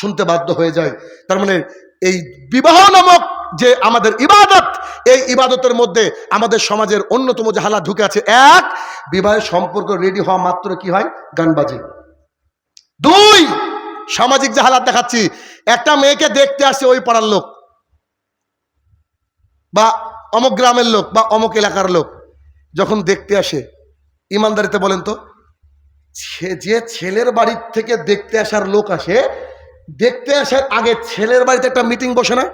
শুনতে বাধ্য হয়ে যায়। তার মানে এই বিবাহ নামক যে আমাদের ইবাদত, এই ইবাদতের মধ্যে আমাদের সমাজের অন্যতম যে হালা ঢুকে আছে, এক, বিবাহের সম্পর্ক রেডি হওয়া মাত্র কি হয়? গান বাজে দুই, সামাজিক যে হালাত দেখাচ্ছি, একটা মেয়েকে দেখতে আসছে ওই পাড়ার লোক বা অমুক গ্রামের লোক বা অমুক এলাকার লোক, যখন দেখতে আসে, ইমানদারিতে বলেন তো যে ছেলের বাড়ির থেকে দেখতে আসার লোক আসে দেখতে আসার আগে ছেলের বাড়িতে একটা মিটিং বসে না?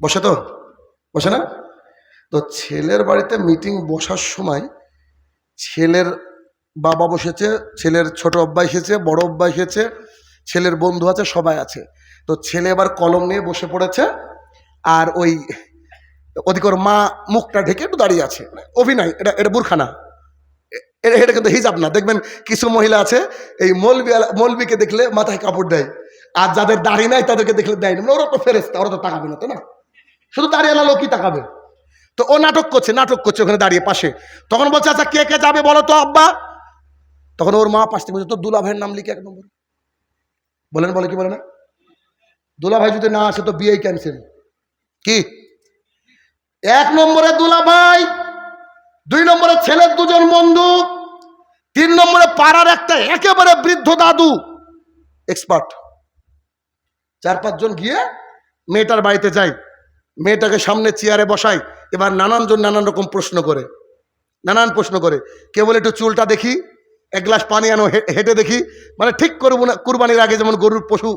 বসে তো? বসে না? তো ছেলের বাড়িতে মিটিং বসার সময় ছেলের বাবা বসেছে, ছেলের ছোট অব্বা এসেছে, বড় অব্বা এসেছে, ছেলের বন্ধু আছে, সবাই আছে। তো ছেলে এবার কলম নিয়ে বসে পড়েছে আর ওই, ওদিকে ওর মা মুখটা ঢেকে একটু দাঁড়িয়ে আছে। অভিনয়, এটা এটা বুরখানা এটা এটা কিন্তু হিজাব না। দেখবেন কিছু মহিলা আছে, এই মলবি মলবিকে দেখলে মাথায় কাপড় দেয়। আর যাদের দাড়ি নাই, তাদেরকে দেখলে দেয় না। মানে ওরা তো ফেরেস্তা ওরা তো তাকাবে না তো না? শুধু দাঁড়িয়ে লোকই তাকাবে। তো ও নাটক করছে নাটক করছে ওখানে দাঁড়িয়ে পাশে। তখন বলছে আচ্ছা কে কে যাবে বলো তো, আব্বা? তখন ওর মা পাশ থেকে বলছে, তোর দুলা ভাইয়ের নাম লিখে এক নম্বর। বলেন, বলে কি বলে না? দুলা ভাই যদি না আসে, তো বিয়ে ক্যান্সেল কি? এক নম্বরে দুলা ভাই দুই নম্বরে ছেলের দুজন বন্ধু, তিন নম্বরে পাড়ার একটা একেবারে বৃদ্ধ দাদু এক্সপার্ট চার পাঁচজন গিয়ে মেয়েটার বাড়িতে যায়, মেয়েটাকে সামনে চেয়ারে বসাই এবার নানানজন নানান রকম প্রশ্ন করে, নানান প্রশ্ন করে। কে বলে একটু চুলটা দেখি, এক গ্লাস পানি আনো হেঁটে দেখি মানে ঠিক করব না, কুরবানির আগে যেমন গরুর পশু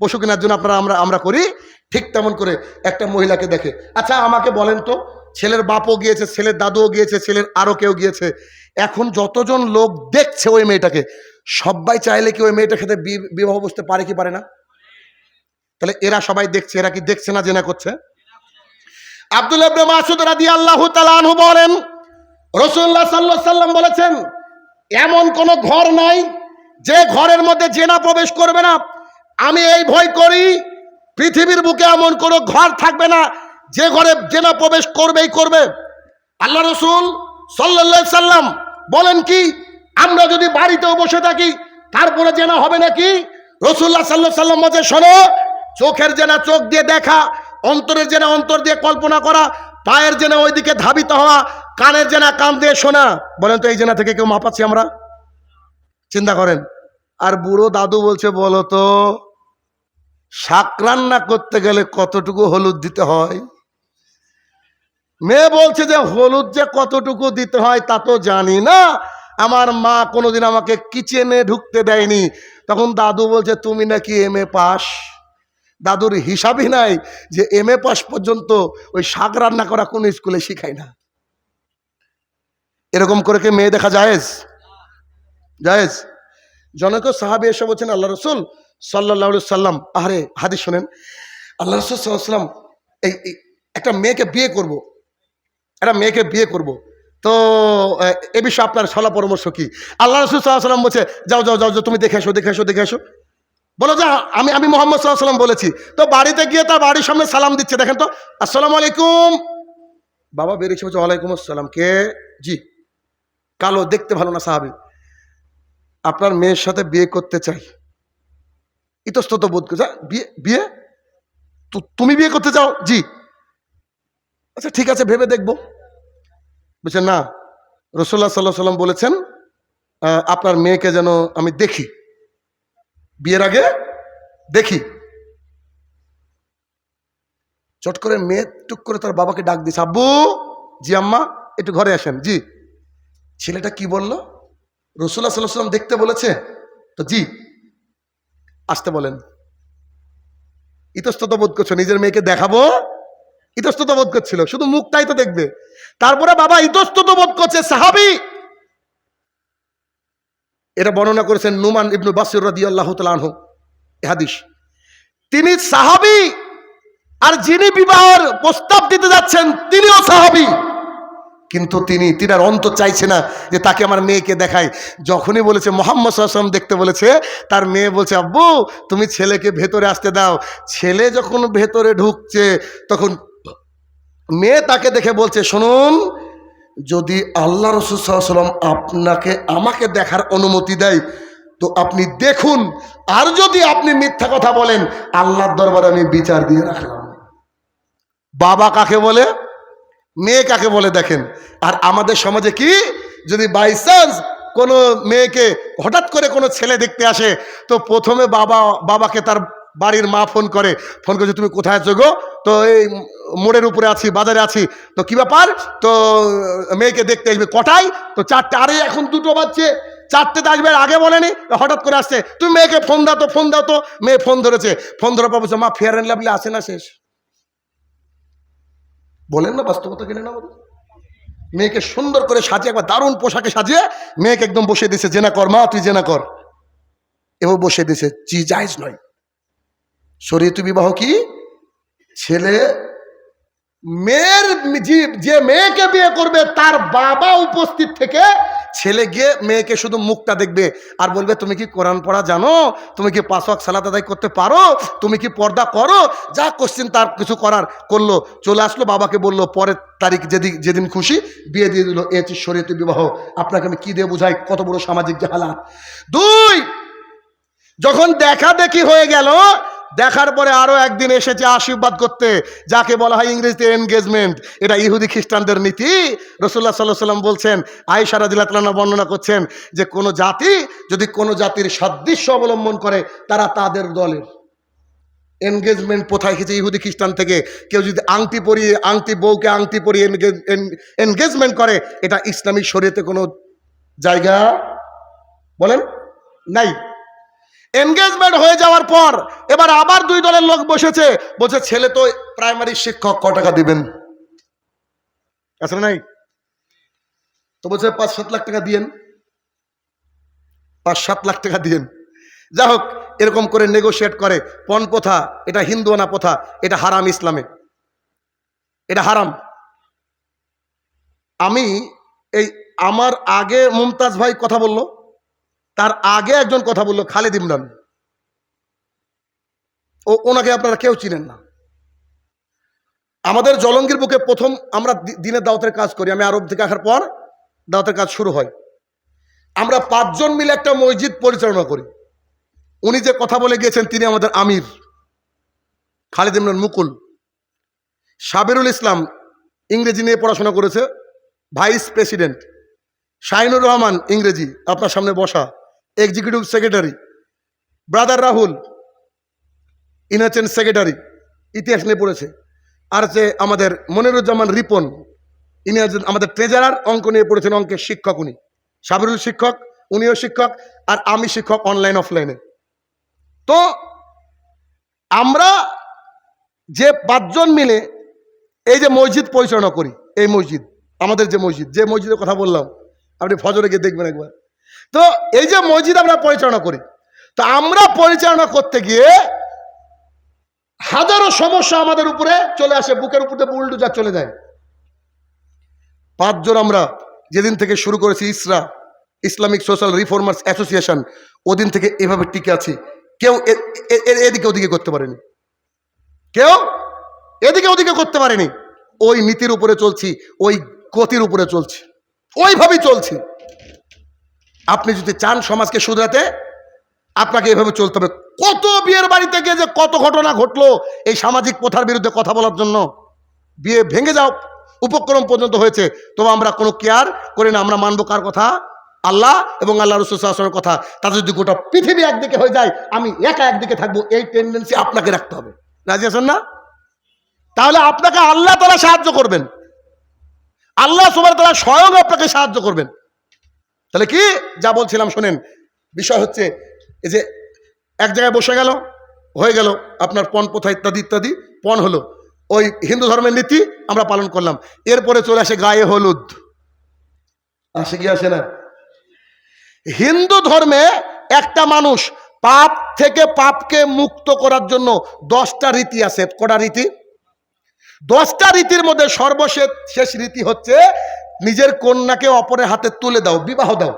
পশু কেনার জন্য আপনারা, আমরা আমরা করি, ঠিক তেমন করে একটা মহিলাকে দেখে। আচ্ছা আমাকে বলেন তো ছেলের বাপও গিয়েছে, ছেলের দাদুও গিয়েছে, ছেলের আরও কেউ গিয়েছে। এখন যতজন লোক দেখছে ওই মেয়েটাকে, সবাই চাইলে কি ওই মেয়েটার সাথে বিবাহ বসতে পারে কি পারে না? তাহলে এরা সবাই দেখছে, এরা কি দেখছে না জেনা করছে? আব্দুল ইবনে মাসুদ রাদিয়াল্লাহু তাআলা আনহু বলেন, রাসূলুল্লাহ সাল্লাল্লাহু আলাইহি সাল্লাম বলেছেন, এমন কোন ঘর নাই যে ঘরের মধ্যে জেনা প্রবেশ করবে না। আমি এই ভয় করি, পৃথিবীর বুকে এমন কোনো ঘর থাকবে না যে ঘরে জেনা প্রবেশ করবেই করবে। আল্লাহ রসুল আলাইহি সাল্লাম বলেন কি, আমরা যদি বাড়িতেও বসে থাকি, তারপরে জেনা হবে নাকি? রসুল্লাহ সাল্লাহ সাল্লাম বলছে শোনো, চোখের জেনা চোখ দিয়ে দেখা, অন্তরের জেনা অন্তর দিয়ে কল্পনা করা, পায়ের জেনা ওইদিকে ধাবিত হওয়া, কানের জেনা কান দিয়ে শোনা। বলেন তো, এই জেনা থেকে কেউ মাপাচ্ছি আমরা? চিন্তা করেন। আর বুড়ো দাদু বলছে, বলো তো, শাক রান্না করতে গেলে কতটুকু হলুদ দিতে হয়? মেয়ে বলছে যে, হলুদ যে কতটুকু দিতে হয় তা তো জানি না। আমার মা কোনোদিন আমাকে কিচেনে ঢুকতে দেয়নি। তখন দাদু বলছে, তুমি নাকি এম এ পাস? দাদুর হিসাবই নাই যে এম এ পাস পর্যন্ত ওই শাক রান্না করা কোনো স্কুলে শিখায় না। এরকম করে কি মেয়ে দেখা জায়েজ? জায়েজ? জনক সাহাবি এসে বলছেন, আল্লাহ রসুল সাল্লাহ সাল্লাম আরে হাদিস শোনেন। আল্লাহ রসুল সাল্লাহ সাল্লাম এই, একটা মেয়েকে বিয়ে করব। একটা মেয়েকে বিয়ে করব। তো এ বিষয়ে আপনার সলা পরামর্শ কি? আল্লাহ রসুল সাল্লাহ সাল্লাম বলছে যাও যাও যাও তুমি দেখে আসো দেখে আসো দেখে আসো বলো যা আমি আমি মোহাম্মদ সাল্লাহ সাল্লাম বলেছি। তো বাড়িতে গিয়ে তার বাড়ির সামনে সালাম দিচ্ছে। দেখেন তো আসসালামু আলাইকুম। বাবা বেরিয়েছে বলছে ওয়ালাইকুম আসসালাম। কে? জি কালো দেখতে ভালো না সাহাবি। আপনার মেয়ের সাথে বিয়ে করতে চাই। ইতস্তত বোধ করছে "হ্যাঁ, বিয়ে বিয়ে? তুমি বিয়ে করতে চাও? জি। আচ্ছা ঠিক আছে, ভেবে দেখব। বলছে, না রসুল্লাহ সাল্লাহ সাল্লাম বলেছেন আপনার মেয়েকে যেন আমি দেখি। বিয়ের আগে দেখি। চট করে মেয়ে টুক করে তার বাবাকে ডাক দিছে আব্বু, জি আম্মা, একটু ঘরে আসেন। জি। ছেলেটা কি বলল? রসুল্লাহ সাল্লাহ সাল্লাম দেখতে বলেছে? তো জি, আসতে বলেন। ইতস্তত বোধ করছ, নিজের মেয়েকে দেখাবো? ইতস্তত বোধ করছিল, শুধু মুখটাই তো দেখবে। তারপরে বাবা ইতস্তত বোধ করছে, সাহাবি! এটা বর্ণনা করেছেন নুমান ইবনু বাসির রাদি আল্লাহ তালাহ হাদিস। তিনি সাহাবি, আর যিনি বিবাহের প্রস্তাব দিতে যাচ্ছেন, তিনিও সাহাবি। কিন্তু তিনি, তিনার অন্ত চাইছে না যে তাকে আমার মেয়েকে দেখায়। যখনই বলেছে, মোহাম্মদ সাল্লাম দেখতে বলেছে, তার মেয়ে বলছে, আব্বু, তুমি ছেলেকে ভেতরে আসতে দাও। ছেলে যখন ভেতরে ঢুকছে, তখন মেয়ে তাকে দেখে বলছে, শুনুন, যদি আল্লাহ রসুল আপনাকে, আমাকে দেখার অনুমতি দেয়, তো তো আপনি দেখুন। আর যদি আপনি মিথ্যা কথা বলেন, আল্লাহর দরবারে আমি বিচার দিয়ে রাখলাম। বাবা কাকে বলে? মেয়ে কাকে বলে দেখেন। আর আমাদের সমাজে কি? যদি বাই চান্স কোনো মেয়েকে হঠাৎ করে কোনো ছেলে দেখতে আসে, তো প্রথমে বাবা, বাবাকে তার বাড়ির মা ফোন করে, ফোন করছে তুমি কোথায় আছো গো? তো এই মোড়ের উপরে আছি, বাজারে আছি। তো কি ব্যাপার? তো মেয়েকে দেখতে আসবে কটায়? তো চারটে, আরে এখন দুটো বাজছে। চারটেতে আসবে আগে বলেনি। হঠাৎ করে আসছে, তুমি মেয়েকে ফোন দাও তো, ফোন দাও তো। মেয়ে ফোন ধরেছে। ফোন ধরার পর বলছে, মা, ফেয়ার অ্যান্ড লাভলি আসে না শেষ। বলেন না, বাস্তবতা কিনে না মেয়েকে সুন্দর করে সাজিয়ে, একবার দারুণ পোশাকে সাজিয়ে, মেয়েকে একদম বসে দিছে জেনা কর মা, তুই জেনা কর। এবার বসে দিছে চি জায়জ নয়। শরীয়ত বিবাহ কি? ছেলে, মেয়ের যে- মেয়েকে বিয়ে করবে, তার বাবা উপস্থিত থেকে ছেলে গিয়ে মেয়েকে শুধু মুখটা দেখবে আর বলবে, তুমি কি কোরআন পড়া জানো? তুমি কি পাঁচক সালাত আদায় করতে পারো? তুমি কি পর্দা করো? যা কোশ্চিন তার কিছু করার করল, চলে আসলো, বাবাকে বলল, পরের তারিখ যেদিন যেদিন খুশি বিয়ে দিয়ে দিল। এ হচ্ছে শরীয়ত বিবাহ। আপনাকে আমি কি দিয়ে বোঝাই? কত বড় সামাজিক জাহালাত। দুই, যখন দেখা দেখি হয়ে গেল দেখার পরে আরও একদিন এসেছে আশীর্বাদ করতে, যাকে বলা হয় ইংরেজিতে এনগেজমেন্ট এটা ইহুদি খ্রিস্টানদের নীতি। রসুল্লাহ সাল্লাহ সাল্লাম বলছেন আয়সা রাদিল্লাহ বর্ণনা করছেন যে, কোনো জাতি যদি কোনো জাতির সাদৃশ্য অবলম্বন করে, তারা তাদের দলের। এনগেজমেন্ট কোথায় খেয়েছে ইহুদি খ্রিস্টান থেকে? কেউ যদি আংটি পরিয়ে, আংটি বউকে আংটি পরিয়ে এনগেজমেন্ট করে, এটা ইসলামিক শরীয়তে কোনো জায়গা বলেন? নাই। এনগেজমেন্ট হয়ে যাওয়ার পর এবার আবার দুই দলের লোক বসেছে। বলছে, ছেলে তো প্রাইমারি শিক্ষক, ক টাকা দিবেন? আসলে নাই? তো বলছে, পাঁচ সাত লাখ টাকা দিয়েন। পাঁচ সাত লাখ টাকা দিয়েন। যা হোক, এরকম করে নেগোশিয়েট করে। পণ প্রথা, এটা হিন্দুয়ানা প্রথা, এটা হারাম ইসলামে। এটা হারাম। আমি এই আমার আগে মুমতাজ ভাই কথা বলল। তার আগে একজন কথা বলল, খালেদ ইমরান। ও ওনাকে আপনারা কেউ চিনেন না। আমাদের জলঙ্গির বুকে প্রথম আমরা দিনের দাওয়াতের কাজ করি। আমি আরব থেকে আসার পর দাওয়াতের কাজ শুরু হয়। আমরা পাঁচজন মিলে একটা মসজিদ পরিচালনা করি। উনি যে কথা বলে গিয়েছেন, তিনি আমাদের আমির। খালেদ ইমরান মুকুল। সাবিরুল ইসলাম ইংরেজি নিয়ে পড়াশোনা করেছে। Vice president. শাহিনুর রহমান ইংরেজি। আপনার সামনে বসা। এক্সিকিউটিভ সেক্রেটারি ব্রাদার রাহুল ইনি হচ্ছেন সেক্রেটারি ইতিহাস নিয়ে পড়েছে। আর হচ্ছে আমাদের মনিরুজ্জামান রিপন, ইনি আমাদের ট্রেজারার অঙ্ক নিয়ে পড়েছেন অঙ্কের শিক্ষক উনি। সাবিরুল শিক্ষক, উনিও শিক্ষক, আর আমি শিক্ষক অনলাইন অফলাইনে তো আমরা যে পাঁচজন মিলে এই যে মসজিদ পরিচালনা করি, এই মসজিদ, আমাদের যে মসজিদ, যে মসজিদের কথা বললাম, আপনি ফজরে গিয়ে দেখবেন একবার। তো এই যে মসজিদ আমরা পরিচালনা করি, তো আমরা পরিচালনা করতে গিয়ে হাজারো সমস্যা আমাদের উপরে চলে আসে, বুকের উপরে বুলডুজার চলে যায়। পাঁচজন আমরা যেদিন থেকে শুরু করেছি ইসরা, ইসলামিক সোশ্যাল রিফর্মার্স অ্যাসোসিয়েশন, ওদিন থেকে এভাবে টিকে আছি। কেউ এদিকে ওদিকে করতে পারেনি। কেউ এদিকে ওদিকে করতে পারেনি। ওই নীতির উপরে চলছি, ওই গতির উপরে চলছি। ওইভাবেই চলছি। আপনি যদি চান সমাজকে শুধরাতে, আপনাকে এভাবে চলতে হবে। কত বিয়ের বাড়িতে গিয়ে যে কত ঘটনা ঘটলো এই সামাজিক প্রথার বিরুদ্ধে কথা বলার জন্য? বিয়ে ভেঙে যাও, উপক্রম পর্যন্ত হয়েছে। তবে আমরা কোনো কেয়ার করি না, আমরা মানবো কার কথা? আল্লাহ এবং আল্লাহ রসুলের কথা। তাতে যদি গোটা পৃথিবী একদিকে হয়ে যায়, আমি একা একদিকে থাকব, এই টেন্ডেন্সি আপনাকে রাখতে হবে। রাজি আছেন না? তাহলে আপনাকে আল্লাহ তারা সাহায্য করবেন। আল্লাহ সবার তারা স্বয়ং আপনাকে সাহায্য করবেন। তাহলে কি? যা বলছিলাম, শোনেন। বিষয় হচ্ছে, এই যে এক জায়গায় বসে গেল, হয়ে গেল, আপনার পণ প্রথা ইত্যাদি ইত্যাদি। পণ হলো। ওই হিন্দু ধর্মের নীতি আমরা পালন করলাম। এরপরে চলে আসে গায়ে হলুদ। আসে কি, আসে না? হিন্দু ধর্মে একটা মানুষ পাপ থেকে পাপকে মুক্ত করার জন্য দশটা রীতি আছে। কটা রীতি? দশটা রীতির মধ্যে সর্বশেষ শেষ রীতি হচ্ছে নিজের কন্যাকে অপরের হাতে তুলে দাও, বিবাহ দাও।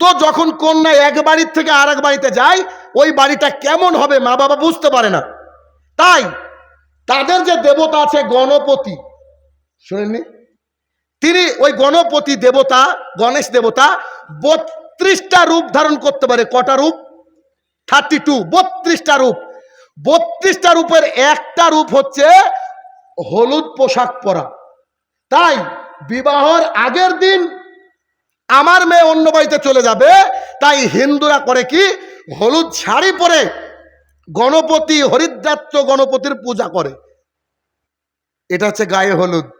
তো যখন কন্যা এক বাড়ির থেকে আর এক বাড়িতে যায়, ওই বাড়িটা কেমন হবে মা বাবা বুঝতে পারে না। তাই তাদের যে দেবতা আছে গণপতি, শুনেননি? তিনি ওই গণপতি দেবতা, গণেশ দেবতা বত্রিশটা রূপ ধারণ করতে পারে। কটা রূপ? থার্টি টু বত্রিশটা রূপ। বত্রিশটা রূপের একটা রূপ হচ্ছে হলুদ পোশাক পরা। তাই বিবাহর আগের দিন আমার মেয়ে অন্য বাড়িতে চলে যাবে, তাই হিন্দুরা করে কি? হলুদ শাড়ি পরে গণপতি হরিদ্রাত্র গণপতির পূজা করে। এটা হচ্ছে গায়ে হলুদ।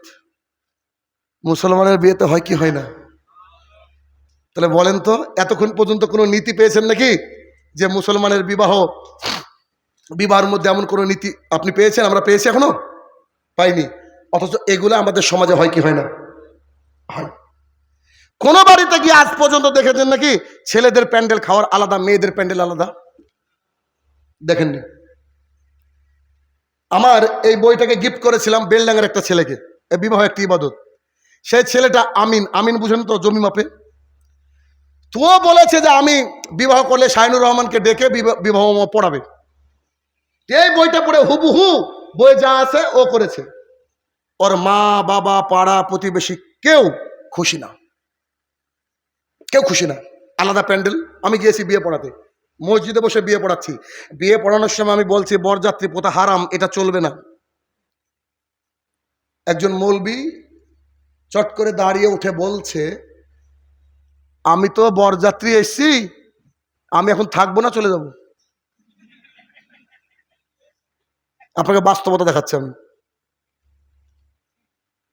মুসলমানের বিয়েতে হয় কি হয় না? তাহলে বলেন তো, এতক্ষণ পর্যন্ত কোনো নীতি পেয়েছেন নাকি? যে মুসলমানের বিবাহ, বিবাহের মধ্যে এমন কোনো নীতি আপনি পেয়েছেন? আমরা পেয়েছি এখনও? পাইনি। অথচ এগুলো আমাদের সমাজে হয় কি হয় না? কোন বাড়িতে গিয়ে আজ পর্যন্ত দেখেছেন নাকি ছেলেদের প্যান্ডেল খাওয়ার আলাদা, মেয়েদের প্যান্ডেল আলাদা? দেখেননি। আমার এই বইটাকে গিফট করেছিলাম বেলডাঙ্গের একটা ছেলেকে। বিবাহ একটি ইবাদত। সেই ছেলেটা আমিন। আমিন বুঝেন তো, জমি মাপে। তো বলেছে যে আমি বিবাহ করলে শাহিনুর রহমানকে ডেকে বিবাহ পড়াবে। এই বইটা পড়ে হুবহু বই যা আছে ও করেছে। ওর মা, বাবা, পাড়া, প্রতিবেশী কেউ খুশি না। কেউ খুশি না। আলাদা প্যান্ডেল। আমি গিয়েছি বিয়ে পড়াতে। মসজিদে বসে বিয়ে পড়াচ্ছি। বিয়ে পড়ানোর সময় আমি বলছি, বরযাত্রী পোতা হারাম, এটা চলবে না। একজন মৌলবি চট করে দাঁড়িয়ে উঠে বলছে, আমি তো বরযাত্রী এসছি, আমি এখন থাকব না, চলে যাব। আপনাকে বাস্তবতা দেখাচ্ছি আমি।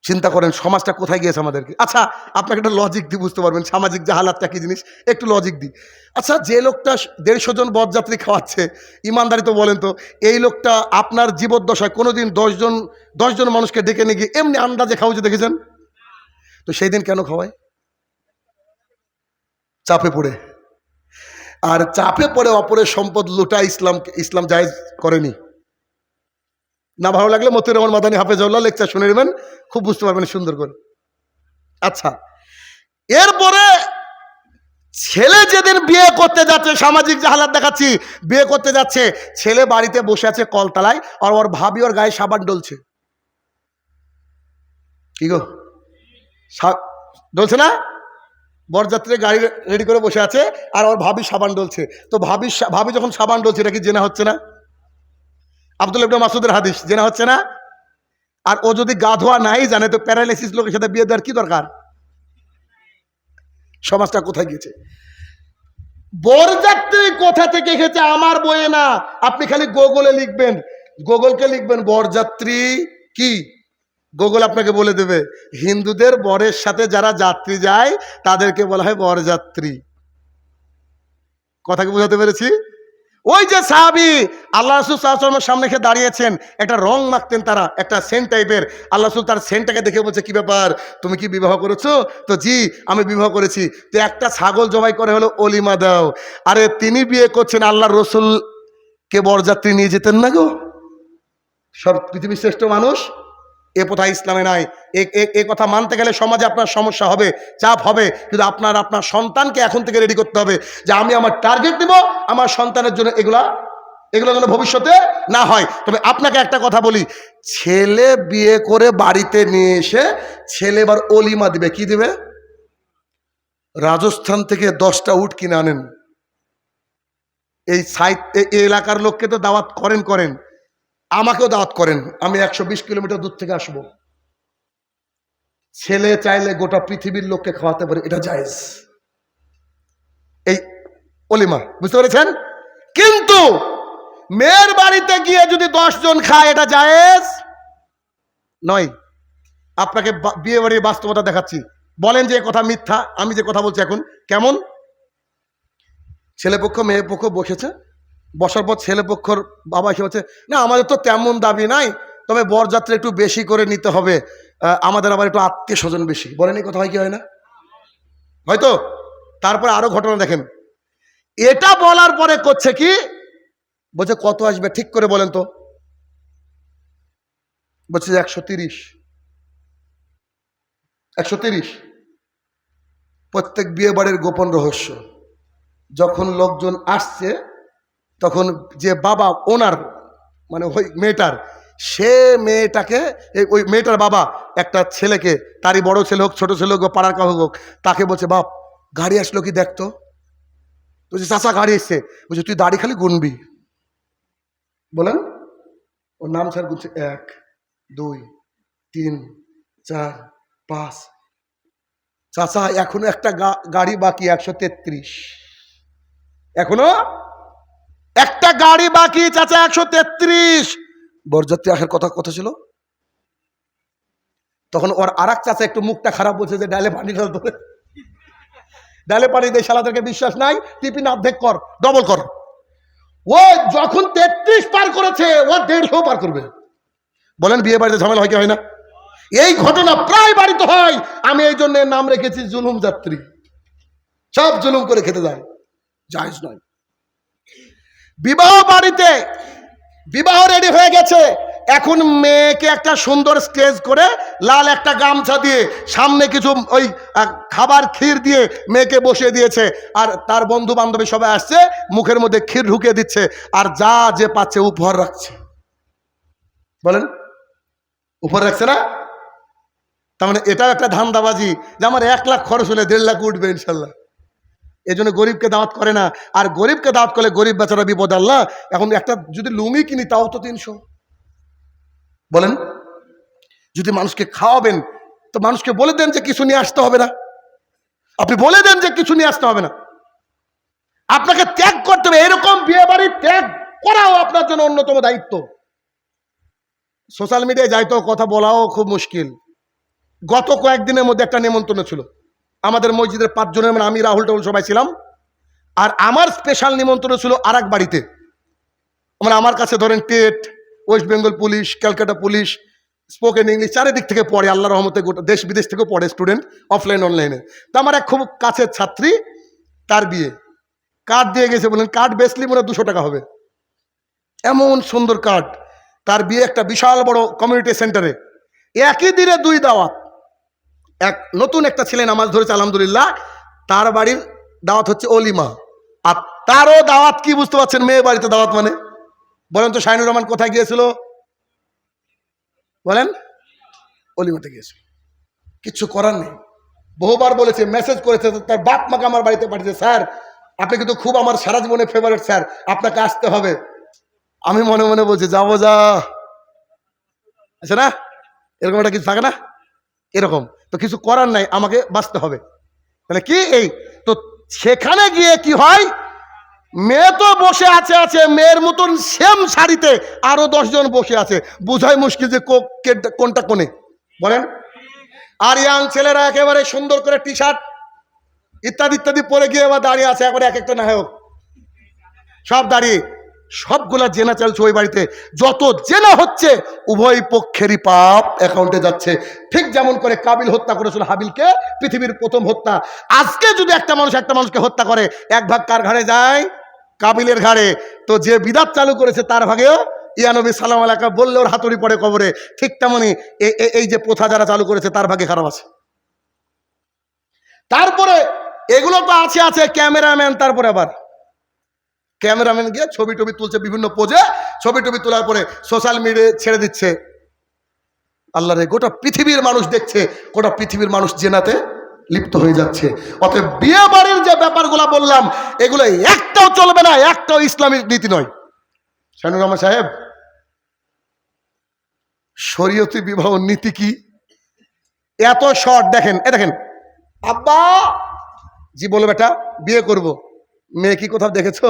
চিন্তা করেন, সমাজটা কোথায় গিয়েছে আমাদেরকে? আচ্ছা আপনাকে একটা লজিক দিয়ে বুঝতে পারবেন, সামাজিক যে হালাতটা কি জিনিস? একটু লজিক দিই। আচ্ছা যে লোকটা দেড়শো জন বরযাত্রী খাওয়াচ্ছে, ইমানদারি তো বলেন তো, এই লোকটা আপনার জীবদ্দশায় কোনো দিন দশজন দশজন মানুষকে ডেকে নিয়ে গিয়ে এমনি আন্দাজে খাওয়াচ্ছে দেখেছেন? তো সেই দিন কেন খাওয়ায়? চাপে পড়ে। আর চাপে পড়ে অপরের সম্পদ লুটা ইসলাম ইসলাম জায়েজ করেনি। না ভালো লাগলে মতিউর রহমান, মাদানী হাফেজাউল্লাহ লেকচার শুনে নেবেন। খুব বুঝতে পারবেন সুন্দর করে। আচ্ছা এরপরে ছেলে যেদিন বিয়ে করতে যাচ্ছে, সামাজিক যে হালাত দেখাচ্ছি, বিয়ে করতে যাচ্ছে, ছেলে বাড়িতে বসে আছে কলতলায়, আর ওর ভাবি ওর গায়ে সাবান ডলছে। কি গো? ডলছে না? বরযাত্রী গাড়ি রেডি করে বসে আছে, আর ওর ভাবি সাবান ডলছে। তো ভাবি ভাবি যখন সাবান ডলছে, এটা কি জেনা হচ্ছে না? আব্দুল ইবনে মাসুদের হাদিস, জেনা হচ্ছে না? আর ও যদি গা ধোয়া নাই জানে, তো প্যারালাইসিস লোকের সাথে বিয়ে দেওয়ার কি দরকার? সমাজটা কোথায় গিয়েছে? বরযাত্রী কোথা থেকে এসেছে আমার বইয়ে না। আপনি খালি গুগলে লিখবেন। গুগলকে লিখবেন বরযাত্রী কি? গুগল আপনাকে বলে দেবে, হিন্দুদের বরের সাথে যারা যাত্রী যায়, তাদেরকে বলা হয় বরযাত্রী কথা কি বোঝাতে পেরেছি? ওই যে সাহাবি, আল্লাহ রসুল সাল্লামের সামনে এসে দাঁড়িয়েছেন, একটা রং মাখতেন তারা, একটা সেন্ট টাইপের। আল্লাহ রসুল তার সেন্টটাকে দেখে বলছে, কি ব্যাপার? তুমি কি বিবাহ করেছ? তো, জি, আমি বিবাহ করেছি। তো একটা ছাগল জবাই করে হলো অলিমা দাও আরে তিনি বিয়ে করছেন আল্লাহ রসুলকে বরযাত্রী নিয়ে যেতেন না গো? সব পৃথিবীর শ্রেষ্ঠ মানুষ? এ কথা ইসলামে নাই। এ- কথা মানতে গেলে সমাজে আপনার সমস্যা হবে, চাপ হবে, কিন্তু আপনার আপনার সন্তানকে এখন থেকে রেডি করতে হবে যে আমি আমার টার্গেট দেব আমার সন্তানের জন্য এগুলা এগুলো যেন ভবিষ্যতে না হয়। তবে আপনাকে একটা কথা বলি, ছেলে বিয়ে করে বাড়িতে নিয়ে এসে ছেলে এবার অলিমা দিবে, কি দিবে? রাজস্থান থেকে দশটা উট কিনে আনেন। এই এই এলাকার লোককে তো দাওয়াত করেন করেন। আমাকেও দাওয়াত করেন, আমি একশো বিশ কিলোমিটার দূর থেকে আসব। ছেলে চাইলে গোটা পৃথিবীর লোককে খাওয়াতে পারে, এটা জায়েজ। এই অলিমা, বুঝতে পেরেছেন? কিন্তু মেয়ের বাড়িতে গিয়ে যদি জন খায়, এটা জায়েজ? নয়। আপনাকে বিয়ে বাড়ির বাস্তবতা দেখাচ্ছি। বলেন যে কথা মিথ্যা, আমি যে কথা বলছি এখন, কেমন? ছেলে পক্ষ, মেয়ে পক্ষ বসেছে। বসার পর ছেলে পক্ষর বাবা এসে বলছে, না, আমাদের তো তেমন দাবি নাই, তবে বরযাত্রা একটু বেশি করে নিতে হবে। আমাদের আবার একটু আত্মীয় স্বজন বেশি। বলেন এই কথা হয় কি হয় না? হয়তো? তারপরে আরও ঘটনা দেখেন। এটা বলার পরে করছে কি? বলছে, কত আসবে? ঠিক করে বলেন তো। বলছে যে একশো তিরিশ। একশো তিরিশ। প্রত্যেক বিয়ে বাড়ির গোপন রহস্য। যখন লোকজন আসছে তখন যে বাবা ওনার মানে ওই মেয়েটার, সে মেয়েটাকে ওই মেয়েটার বাবা একটা ছেলেকে, তারই বড় ছেলে হোক, ছোট ছেলে হোক বা পাড়ার কাউ হোক, তাকে বলছে, বাপ, গাড়ি আসলো কি দেখতো বলছে, চাচা, গাড়ি এসছে। বলছে, তুই দাড়ি খালি গুনবি। বলেন, ওর নাম স্যার গুনছে এক, দুই, তিন, চার, পাঁচ। চাচা, এখনও একটা গাড়ি বাকি একশো তেত্রিশ। এখনও একটা গাড়ি বাকি চাচা একশো তেত্রিশ। বরযাত্রী আসার কথা কথা ছিল? তখন ওর আর এক চাচা একটু মুখটা খারাপ বলছে যে, ডালে পানি ঢাল ধরে। ডালে পানি দিয়ে শালাদেরকে বিশ্বাস নাই। টিফিন অর্ধেক কর ডবল কর। ও যখন তেত্রিশ পার করেছে, ও দেড়শো পার করবে। বলেন, বিয়ে বাড়িতে ঝামেলা হয় কি হয় না? এই ঘটনা প্রায় বাড়িতে হয়। আমি এই জন্য নাম রেখেছি জুলুম যাত্রী। সব জুলুম করে খেতে যায়। জায়জ নয়। বিবাহ বাড়িতে বিবাহ রেডি হয়ে গেছে। এখন মেয়েকে একটা সুন্দর স্টেজ করে লাল একটা গামছা দিয়ে সামনে কিছু ওই খাবার ক্ষীর দিয়ে মেয়েকে বসিয়ে দিয়েছে। আর তার বন্ধু বান্ধবী সবাই আসছে, মুখের মধ্যে ক্ষীর ঢুকিয়ে দিচ্ছে আর যা যে পাচ্ছে উপহার রাখছে। বলেন, উপহার রাখছে না? তার মানে এটাও একটা ধান্দাবাজি যে আমার এক লাখ খরচ হলে দেড় লাখ উঠবে ইনশাল্লাহ। এই জন্য গরিবকে দাওয়াত করে না। আর গরিবকে দাওয়াত করলে গরিব বেচারা বিপদ আল্লাহ। এখন একটা যদি লুঙ্গি কিনি, তাও তো তিনশো। বলেন? যদি মানুষকে খাওয়াবেন, তো মানুষকে বলে দেন যে কিছু নিয়ে আসতে হবে না। আপনি বলে দেন যে কিছু নিয়ে আসতে হবে না। আপনাকে ত্যাগ করতে হবে। এরকম বিয়ে বাড়ি ত্যাগ করাও আপনার জন্য অন্যতম দায়িত্ব। সোশ্যাল মিডিয়ায় যাইতো কথা বলাও খুব মুশকিল। গত কয়েকদিনের মধ্যে একটা নেমন্তন্ন ছিল। আমাদের মসজিদের পাঁচজনের মানে আমি, রাহুল, টাহুল সবাই ছিলাম। আর আমার স্পেশাল নিমন্ত্রণ ছিল আর বাড়িতে। মানে আমার কাছে ধরেন TET, West Bengal police, Calcutta police, spoken English, চারিদিক থেকে পড়ে আল্লাহ রহমতে গোটা দেশ বিদেশ থেকেও পড়ে স্টুডেন্ট অফলাইন অনলাইনে তা আমার এক খুব কাছের ছাত্রী, তার বিয়ে। কার্ড দিয়ে গেছে বলেন কার্ড বেসলি মনে দুশো টাকা হবে। এমন সুন্দর কার্ড তার বিয়ে একটা বিশাল বড় কমিউনিটি সেন্টারে একই দিনে দুই দাওয়াত। এক নতুন একটা ছেলে নামাজ ধরেছে, আলহামদুলিল্লাহ। তার বাড়ির দাওয়াত হচ্ছে অলিমা। আর তারও দাওয়াত কি বুঝতে পারছেন? মেয়ে বাড়িতে দাওয়াত মানে? বলেন তো, শাহিনুর রহমান কোথায় গিয়েছিল? বলেন, অলিমাতে গিয়েছিল। কিচ্ছু করার নেই। বহুবার বলেছে মেসেজ করেছে, তার বাপ মাকে আমার বাড়িতে পাঠিয়েছে, স্যার, আপনি কিন্তু খুব আমার সারা জীবনে ফেভারিট স্যার। আপনাকে আসতে হবে। আমি মনে মনে বলছি, যাব যা। আছে না? এরকম একটা কিছু থাকে না? এরকম। তো কিছু করার নাই, আমাকে বাঁচতে হবে। তাহলে কি এই? তো সেখানে গিয়ে কি হয়? মেয়ে তো বসে আছে আছে, মেয়ের মতন সেম শাড়িতে আরও দশজন বসে আছে। বোঝাই মুশকিল যে কোনটা কোনে। বলেন। আর ইয়াং ছেলেরা একেবারে সুন্দর করে টি শার্ট ইত্যাদি ইত্যাদি পরে গিয়ে এবার দাঁড়িয়ে আছে, একবারে এক একটা নায়ক। সব দাঁড়িয়ে। সবগুলা জেনা চলছে ওই বাড়িতে। যত জেনা হচ্ছে, উভয় পক্ষেরই পাপ অ্যাকাউন্টে যাচ্ছে। ঠিক যেমন করে কাবিল হত্যা করেছিল হাবিলকে, পৃথিবীর প্রথম হত্যা। আজকে যদি একটা মানুষ একটা মানুষকে হত্যা করে, এক ভাগ কার ঘাড়ে যায়? কাবিলের ঘাড়ে। তো যে বিদাত চালু করেছে তার ভাগেও ইয়ানবী সালাম আলাকা বললে ওর হাতুড়ি পড়ে কবরে। ঠিক তেমনই এই যে প্রথা যারা চালু করেছে তার ভাগে খারাপ আছে। তারপরে এগুলো তো আছে আছে ক্যামেরাম্যান, তারপরে আবার ক্যামেরাম্যান গিয়ে ছবি টবি তুলছে বিভিন্ন পোজে ছবি টবি তোলার পরে সোশ্যাল মিডিয়ায় ছেড়ে দিচ্ছে। আল্লাহ রে গোটা পৃথিবীর মানুষ দেখছে, গোটা পৃথিবীর মানুষ জেনাতে লিপ্ত হয়ে যাচ্ছে। অতএব বিয়ে বাড়ির যে ব্যাপারগুলো বললাম, এগুলো একটাও চলবে না, একটাও ইসলামিক নীতি নয়। শানুর রহমান সাহেব, শরীয়তি বিবাহ নীতি কি? এত শর্ট দেখেন, এ দেখেন। আব্বা, জি বলো বেটা, বিয়ে করব। মেয়ে কি কোথাও দেখেছ?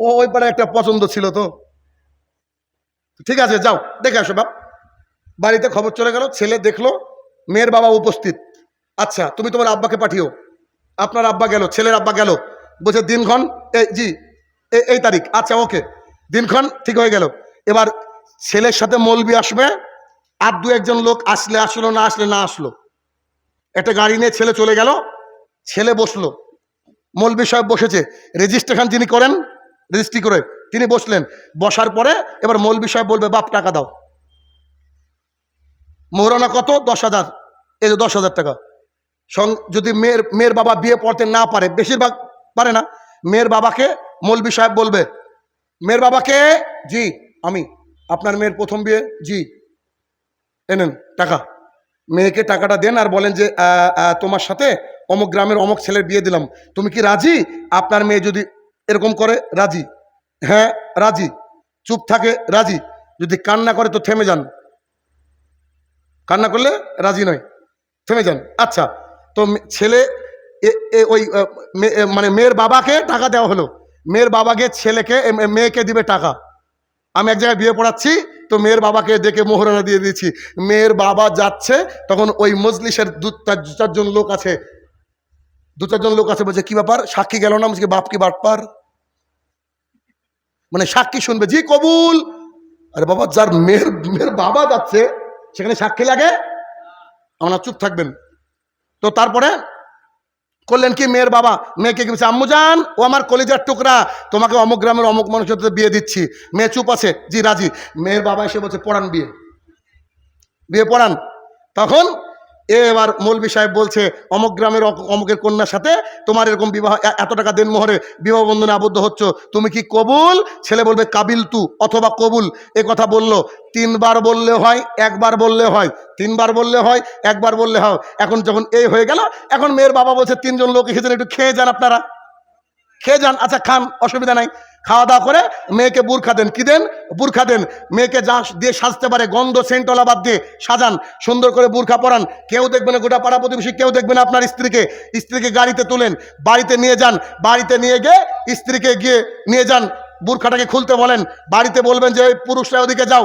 ও ওই পারে একটা পছন্দ ছিল তো। ঠিক আছে, যাও, দেখে আসো বাপ। বাড়িতে খবর চলে গেল, ছেলে দেখল, মেয়ের বাবা উপস্থিত। আচ্ছা তুমি তোমার আব্বাকে পাঠিও। আপনার আব্বা গেল, ছেলের আব্বা গেল। বলছে, দিনক্ষণ, এই, জি এই তারিখ। আচ্ছা ওকে। দিনক্ষণ, ঠিক হয়ে গেল। এবার ছেলের সাথে মলবি আসবে, আর দু একজন লোক আসলে আসলো, না আসলে না আসলো। একটা গাড়ি নিয়ে ছেলে চলে গেল, ছেলে বসল। মৌলবী সাহেব বসেছে। রেজিস্ট্রেশন যিনি করেন রেজিস্ট্রি করে তিনি বসলেন। বসার পরে এবার মৌলবী সাহেব বলবে, বাপ, টাকা দাও। মোহরানা কত? দশ হাজার। এই যে দশ হাজার টাকা। সং যদি মেয়ের মেয়ের বাবা বিয়ে পড়তে না পারে, বেশিরভাগ পারে না, মেয়ের বাবাকে মৌলবী সাহেব বলবে, মেয়ের বাবাকে, জি, আমি, আপনার মেয়ের প্রথম বিয়ে, জি এনেন টাকা। মেয়েকে টাকাটা দেন আর বলেন যে তোমার সাথে অমুক গ্রামের অমুক ছেলের বিয়ে দিলাম। তুমি কি রাজি? আপনার মেয়ে যদি এরকম করে, রাজি? হ্যাঁ রাজি। চুপ থাকে, রাজি। যদি কান্না করে তো থেমে যান। কান্না করলে রাজি নয়, থেমে যান। আচ্ছা তো ছেলে ওই মানে মেয়ের বাবাকে টাকা দেওয়া হলো। মেয়ের বাবাকে, ছেলেকে মেয়েকে দিবে টাকা। আমি এক জায়গায় বিয়ে পড়াচ্ছি, তো মেয়ের বাবাকে ডেকে মোহরানা দিয়ে দিয়েছি। মেয়ের বাবা যাচ্ছে, তখন ওই মজলিসের দু চারজন লোক আছে। দু চারজন লোক আছে বলছে, কি ব্যাপার? সাক্ষী গেল না? বলছে, বাপ কি বাটপার? মানে সাক্ষী শুনবে, জি, কবুল। আরে বাবা, যার মেয়ের মেয়ের বাবা যাচ্ছে, সেখানে সাক্ষী লাগে? আমরা চুপ থাকবেন। তো তারপরে করলেন কি মেয়ের বাবা? মেয়েকে কি আম্মু যান ও আমার কলিজার টুকরা, তোমাকে অমুক গ্রামের অমুক মানুষের সাথে বিয়ে দিচ্ছি। মেয়ে চুপ আছে, জি, রাজি। মেয়ের বাবা এসে বলছে, পড়ান বিয়ে। বিয়ে পড়ান? তখন এবার মৌলবি সাহেব বলছে, অমক গ্রামের অমুকের কন্যার সাথে তোমার এরকম বিবাহ এত টাকা দেন মোহরে বিবাহ বন্ধনে আবদ্ধ হচ্ছ, তুমি কি কবুল? ছেলে বলবে, কাবিল তু, অথবা কবুল। এ কথা বলল, তিনবার বললে হয়, একবার বললে হয়, তিনবার বললে হয়, একবার বললে হয়। এখন যখন এই হয়ে গেল, এখন মেয়ের বাবা বলছে, তিনজন লোক এসেছেন, একটু খেয়ে যান আপনারা। খেয়ে যান আচ্ছা খান, অসুবিধা নাই। খাওয়া দাওয়া করে মেয়েকে বুরখা দেন। কি দেন? বুরখা দেন। মেয়েকে যা দিয়ে সাজতে পারে, গন্ধ, সেন্টলা বাদ দিয়ে সাজান, সুন্দর করে বুরখা পরান। কেউ দেখবে না গোটা পাড়া প্রতিবেশী, কেউ দেখবে না আপনার স্ত্রীকে। স্ত্রীকে গাড়িতে তোলেন, বাড়িতে নিয়ে যান। বাড়িতে নিয়ে গিয়ে স্ত্রীকে গিয়ে নিয়ে যান। বুরখাটাকে খুলতে বলেন। বাড়িতে বলবেন যে পুরুষরা ওদিকে যাও।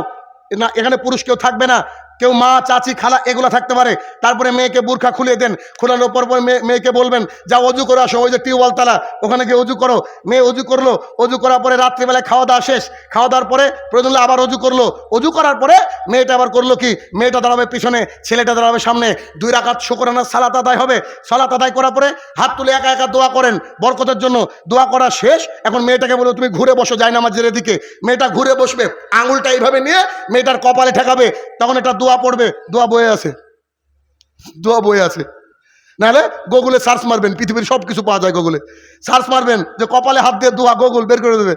না, এখানে পুরুষ কেউ থাকবে না। কেউ মা, চাচি, খালা এগুলো থাকতে পারে। তারপরে মেয়েকে বুরখা খুলে দেন। খোলানোর পর পর মেয়ে- মেয়েকে বলবেন যা অজু করে আসো, ওই যে টিউবওয়েল তালা ওখানে গিয়ে অজু করো। মেয়ে অজু করল। অজু করার পরে রাত্রিবেলায় খাওয়া দাওয়া শেষ। খাওয়া দাওয়ার পরে প্রয়োজন আবার অজু করল। অজু করার পরে মেয়েটা আবার করল কি? মেয়েটা দাঁড়াবে পিছনে, ছেলেটা দাঁড়াবে সামনে। দুই রাকাত শুকরানা সালাত আদায় হবে। সালাত আদায় করার পরে হাত তুলে একা একা দোয়া করেন বরকতের জন্য। দোয়া করা শেষ। এখন মেয়েটাকে বলো তুমি ঘুরে বসো যায় নামাজের দিকে মেয়েটা ঘুরে বসবে। আঙুলটা এইভাবে নিয়ে মেয়েটার কপালে ঠেকাবে। তখন এটা দোয়া পড়বে, দোয়া বয়ে আছে। দোয়া বয়ে আছে। নাহলে গুগলে সার্চ মারবেন, পৃথিবীর সব কিছু পাওয়া যায় গুগলে। সার্চ মারবেন যে কপালে হাত দিয়ে দোয়া গুগল বের করে দেবে।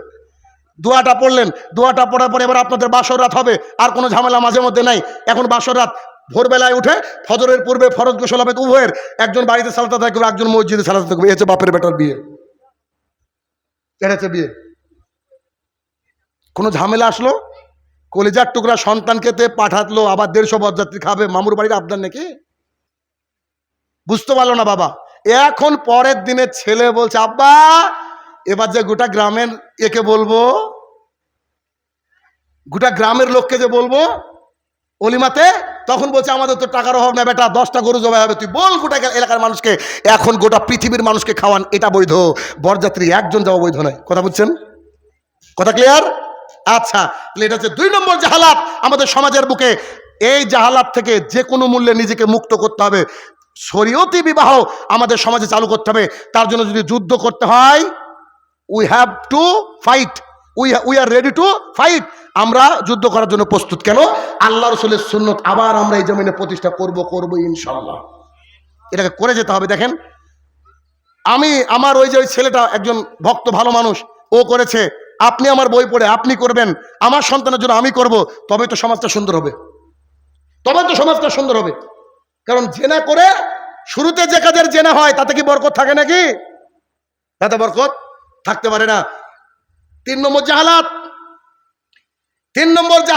দোয়াটা পড়লেন, দোয়াটা পড়ার পরে এবার আপনাদের বাসর রাত হবে, আর কোনো ঝামেলা মাঝে মধ্যে নাই। এখন বাসর রাত, ভোরবেলায় উঠে ফজরের পূর্বে ফরজ গোসল হবে উভয়ের। একজন বাড়িতে সালাতে থাকবে একজন মসজিদে সালাতে থাকবে এই হচ্ছে বাপের বেটার বিয়ে। এটা হচ্ছে বিয়ে। কোনো ঝামেলা আসলো? কলিজার টুকরা সন্তানকে তে পাঠাতলো, আবার দেড়শো বরযাত্রী খাবে। মামুর বাড়ির আবদার নাকি? বুঝতে পারল না বাবা। এখন পরের দিনে ছেলে বলছে, আব্বা, এবার যে গোটা গ্রামের একে বলব, গোটা গ্রামের লোককে যে বলব, অলিমাতে, তখন বলছে, আমাদের তো টাকার অভাব না বেটা, দশটা গরু জবাই হবে, তুই বল গোটা এলাকার মানুষকে, এখন গোটা পৃথিবীর মানুষকে খাওয়ান, এটা বৈধ, বরযাত্রী একজন যাওয়া বৈধ নয় কথা বুঝছেন? কথা ক্লিয়ার আচ্ছা তাহলে এটা হচ্ছে দুই নম্বর জাহালাত আমাদের সমাজের বুকে। এই জাহালাত থেকে যে কোনো মূল্যে নিজেকে মুক্ত করতে হবে। শরীয়তি বিবাহ আমাদের সমাজে চালু করতে হবে। তার জন্য যদি যুদ্ধ করতে হয় we have to fight we we are ready to fight আমরা যুদ্ধ করার জন্য প্রস্তুত কেন? আল্লাহ রসুলের সুন্নত আবার আমরা এই জমিনে প্রতিষ্ঠা করব করব ইনশাল্লাহ এটাকে করে যেতে হবে, দেখেন। আমি, আমার ওই যে ওই ছেলেটা একজন ভক্ত, ভালো মানুষ, ও করেছে। আপনি আমার বই পড়ে, আপনি করবেন। আমার সন্তানের জন্য আমি করব তবে তো সমাজটা সুন্দর হবে। তবে তো সমাজটা সুন্দর হবে। কারণ জেনা করে শুরুতে যে কাজের জেনা হয়, তাতে কি বরকত থাকে নাকি? তাতে বরকত থাকতে পারে না। তিন নম্বর জাহালাত। তিন নম্বর জাহাজ